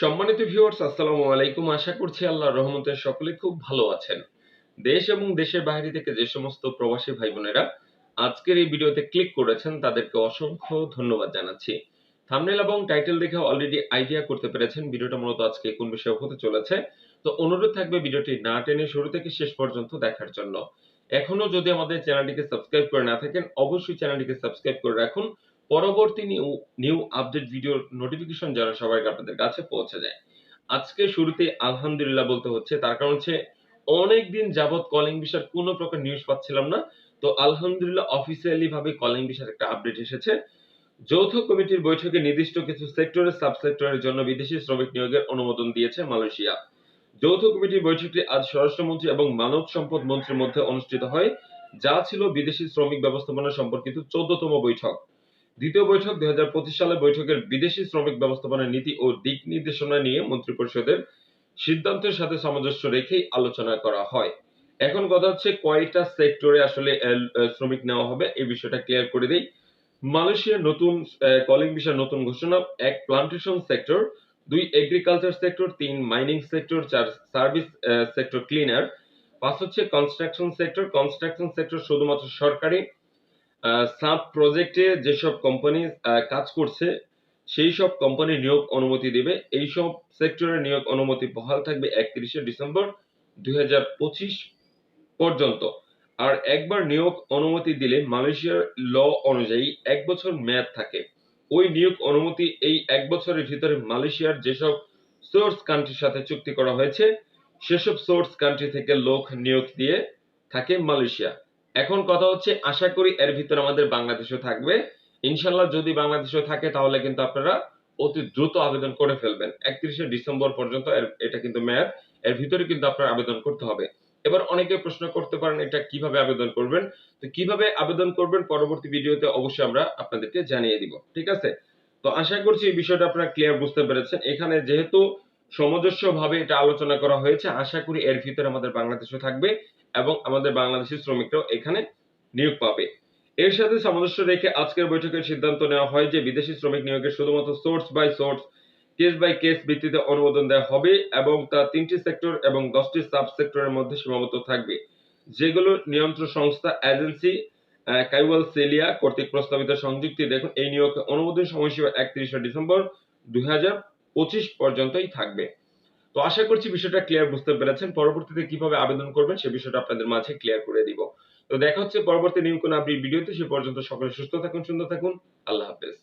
সম্মানিত ভিউয়ার্স আসসালামু আলাইকুম। আশা করছি আল্লাহর রহমতে সকলে খুব ভালো আছেন। দেশ এবং দেশের বাইরে থেকে যে সমস্ত প্রবাসী ভাই বোনেরা আজকের এই ভিডিওতে ক্লিক করেছেন, তাদেরকে অসংখ্য ধন্যবাদ জানাচ্ছি। থাম্বনেল এবং টাইটেল দেখে অলরেডি আইডিয়া করতে পেরেছেন, ভিডিওটা মূলত আজকে কোন বিষয়ে হতে চলেছে। তো অনুরোধ থাকবে ভিডিওটি না টেনে শুরু থেকে শেষ পর্যন্ত দেখার জন্য। এখনও যদি আমাদের চ্যানেলটিকে সাবস্ক্রাইব করে না থাকেন, অবশ্যই চ্যানেলটিকে সাবস্ক্রাইব করে রাখুন। পরবর্তী নিউ নিউ আপডেট ভিডিওর নোটিফিকেশন যেন সবাই আপনাদের কাছে পৌঁছে যায় আজকে শুরুতে আলহামদুলিল্লাহ বলতে হচ্ছে, তার কারণ হচ্ছে অনেক দিন যাবত কলিং বিষয়ের কোনো প্রকার নিউজ পাচ্ছিলাম না। তো আলহামদুলিল্লাহ অফিসিয়ালি ভাবে কলিং বিষয়ের একটা আপডেট এসেছে। যৌথ কমিটির বৈঠকে নির্দিষ্ট কিছু সেক্টরের সাব সেক্টরের জন্য বিদেশি শ্রমিক নিয়োগের অনুমোদন দিয়েছে মালয়েশিয়া। যৌথ কমিটির বৈঠকটি আজ স্বরাষ্ট্রমন্ত্রী এবং মানব সম্পদ মন্ত্রীর মধ্যে অনুষ্ঠিত হয়, যা ছিল বিদেশি শ্রমিক ব্যবস্থাপনা সম্পর্কিত চোদ্দতম বৈঠক। দ্বিতীয় বৈঠক দুই সালে বৈঠকের বিদেশি শ্রমিক ব্যবস্থাপনা নীতি ও দিক নির্দেশনা নিয়ে মন্ত্রিপরিষদের সিদ্ধান্তের সাথে সামঞ্জস্য রেখেই আলোচনা করা হয়। এখন কথা হচ্ছে কয়টা সেক্টরে আসলে শ্রমিক নেওয়া হবে, এই বিষয়টা ক্লিয়ার করে দেই। মালয়েশিয়ার নতুন কলিং বিষয়ের নতুন ঘোষণা, এক প্লান্টেশন সেক্টর, দুই এগ্রিকালচার সেক্টর, তিন মাইনিং সেক্টর, চার সার্ভিস সেক্টর ক্লিনার পাঁচ হচ্ছে কনস্ট্রাকশন সেক্টর। কনস্ট্রাকশন সেক্টর শুধুমাত্র সরকারি সাব প্রজেক্টে যেসব কোম্পানি কাজ করছে, সেই সব কোম্পানি নিয়োগ অনুমতি দেবে। এই সব সেক্টরের নিয়োগ অনুমতি বহাল থাকবে একত্রিশে ডিসেম্বর দুই পর্যন্ত। আর একবার নিয়োগ অনুমতি দিলে মালয়েশিয়ার ল অনুযায়ী এক বছর মেয়াদ থাকে। ওই নিয়োগ অনুমতি এই এক বছরের ভিতরে মালয়েশিয়ার যেসব সোর্স কান্ট্রির সাথে চুক্তি করা হয়েছে, সেসব সোর্স কান্ট্রি থেকে লোক নিয়োগ দিয়ে থাকে মালয়েশিয়া। এখন কথা হচ্ছে, আশা করি এর ভিতরে আমাদের বাংলাদেশও থাকবে। ইনশাল্লাহ যদি বাংলাদেশও থাকে, তাহলে কিন্তু আপনারা অতি দ্রুত আবেদন করে ফেলবেন। একত্রিশে ডিসেম্বর পর্যন্ত এটা কিন্তু মেয়াদ, এর ভিতরে কিন্তু আপনার আবেদন করতে হবে। এবার অনেকে প্রশ্ন করতে পারেন, এটা কীভাবে আবেদন করবেন? তো কীভাবে আবেদন করবেন, পরবর্তী ভিডিওতে অবশ্যই আমরা আপনাদেরকে জানিয়ে দিব। ঠিক আছে? তো আশা করছি এই বিষয়টা আপনারা ক্লিয়ার বুঝতে পেরেছেন। এখানে যেহেতু সামঞ্জস্য ভাবে এটা আলোচনা করা হয়েছে। আশা করি এর ভিতরে আমাদের বাংলাদেশও থাকবে এবং আমাদের বাংলাদেশি শ্রমিকরাও এখানে নিয়োগ পাবে। এর সাথে সামঞ্জস্য রেখে আজকের বৈঠকের সিদ্ধান্ত নেওয়া হয় যে বিদেশি শ্রমিক নিয়োগের শুধুমাত্র source by source case by case ভিত্তিতে অনুমোদন দেওয়া হবে এবং তা তিনটি সেক্টর এবং দশটি সাব সেক্টরের মধ্যে সীমাবদ্ধ থাকবে। যেগুলো নিয়ন্ত্রণ সংস্থা এজেন্সি কাইওয়াল সেলিয়া কর্তৃক প্রস্তাবিত সংযুক্তি। দেখুন, এই নিয়োগ অনুমোদন সময়সীমা একত্রিশে ডিসেম্বর দুই হাজার পর্যন্তই থাকবে। তো আশা করছি বিষয়টা ক্লিয়ার বুঝতে পেরেছেন। পরবর্তীতে কীভাবে আবেদন করবেন সে বিষয়টা আপনাদের মাঝে ক্লিয়ার করে দিব। তো দেখা হচ্ছে পরবর্তী নিউ কোন আপনি ভিডিওতে, সে পর্যন্ত সকলে সুস্থ থাকুন, সুন্দর থাকুন। আল্লাহ হাফেজ।